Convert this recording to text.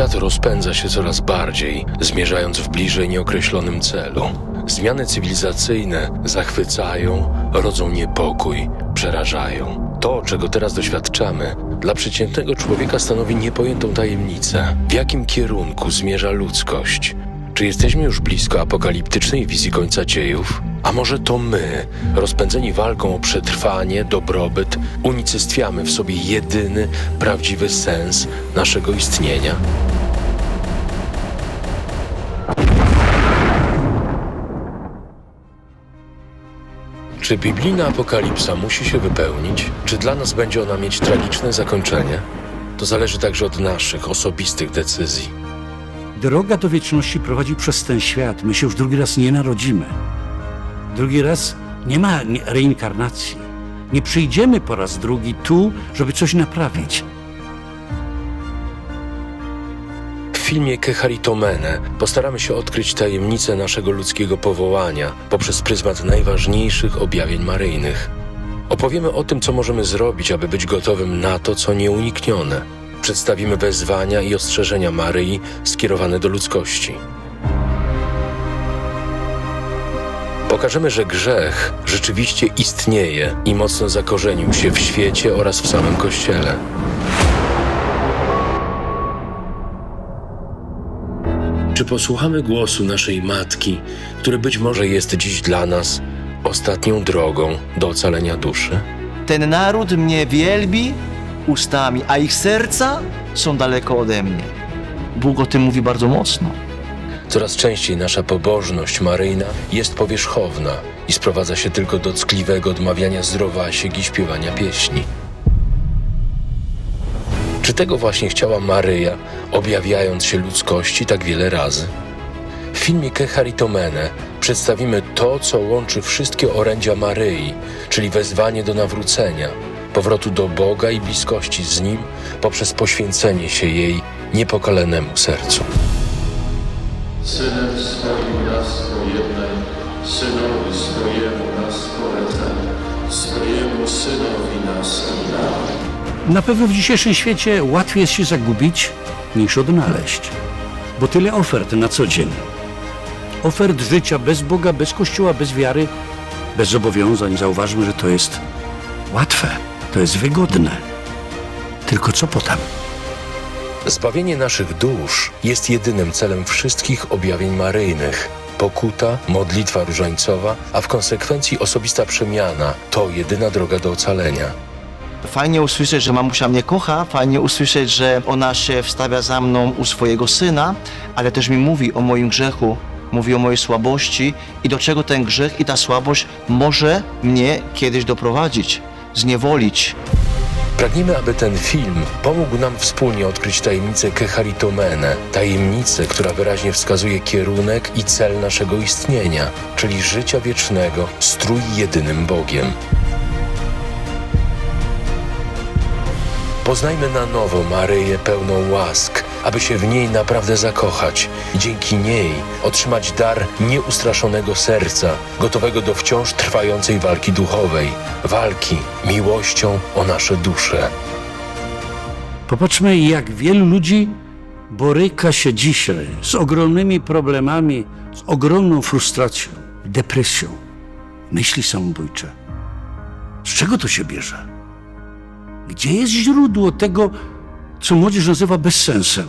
Świat rozpędza się coraz bardziej, zmierzając w bliżej nieokreślonym celu. Zmiany cywilizacyjne zachwycają, rodzą niepokój, przerażają. To, czego teraz doświadczamy, dla przeciętnego człowieka stanowi niepojętą tajemnicę. W jakim kierunku zmierza ludzkość? Czy jesteśmy już blisko apokaliptycznej wizji końca dziejów? A może to my, rozpędzeni walką o przetrwanie, dobrobyt, unicestwiamy w sobie jedyny, prawdziwy sens naszego istnienia? Czy biblijna apokalipsa musi się wypełnić? Czy dla nas będzie ona mieć tragiczne zakończenie? To zależy także od naszych osobistych decyzji. Droga do wieczności prowadzi przez ten świat. My się już drugi raz nie narodzimy. Drugi raz nie ma reinkarnacji. Nie przyjdziemy po raz drugi tu, żeby coś naprawić. Filmie Keharitomene postaramy się odkryć tajemnicę naszego ludzkiego powołania poprzez pryzmat najważniejszych objawień maryjnych. Opowiemy o tym, co możemy zrobić, aby być gotowym na to, co nieuniknione. Przedstawimy wezwania i ostrzeżenia Maryi skierowane do ludzkości. Pokażemy, że grzech rzeczywiście istnieje i mocno zakorzenił się w świecie oraz w samym Kościele. Czy posłuchamy głosu naszej matki, który być może jest dziś dla nas ostatnią drogą do ocalenia duszy? Ten naród mnie wielbi ustami, a ich serca są daleko ode mnie. Bóg o tym mówi bardzo mocno. Coraz częściej nasza pobożność maryjna jest powierzchowna i sprowadza się tylko do ckliwego odmawiania zdrowasiek i śpiewania pieśni. Czy tego właśnie chciała Maryja, objawiając się ludzkości tak wiele razy? W filmie Keharitomene przedstawimy to, co łączy wszystkie orędzia Maryi, czyli wezwanie do nawrócenia, powrotu do Boga i bliskości z Nim poprzez poświęcenie się jej niepokalenemu sercu. Synem swoim nas pojednaj, synowi swojemu nas polecaj, swojemu synowi nas oddaj. Na pewno w dzisiejszym świecie łatwiej jest się zagubić niż odnaleźć, bo tyle ofert na co dzień. Ofert życia bez Boga, bez Kościoła, bez wiary, bez zobowiązań. Zauważmy, że to jest łatwe, to jest wygodne. Tylko co potem? Zbawienie naszych dusz jest jedynym celem wszystkich objawień maryjnych. Pokuta, modlitwa różańcowa, a w konsekwencji osobista przemiana to jedyna droga do ocalenia. Fajnie usłyszeć, że mamusia mnie kocha, fajnie usłyszeć, że ona się wstawia za mną u swojego syna, ale też mi mówi o moim grzechu, mówi o mojej słabości i do czego ten grzech i ta słabość może mnie kiedyś doprowadzić, zniewolić. Pragniemy, aby ten film pomógł nam wspólnie odkryć tajemnicę Keharitomene, tajemnicę, która wyraźnie wskazuje kierunek i cel naszego istnienia, czyli życia wiecznego z trójjedynym Bogiem. Poznajmy na nowo Maryję pełną łask, aby się w niej naprawdę zakochać i dzięki niej otrzymać dar nieustraszonego serca, gotowego do wciąż trwającej walki duchowej, walki miłością o nasze dusze. Popatrzmy, jak wielu ludzi boryka się dzisiaj z ogromnymi problemami, z ogromną frustracją, depresją, myśli samobójcze. Z czego to się bierze? Gdzie jest źródło tego, co młodzież nazywa bezsensem?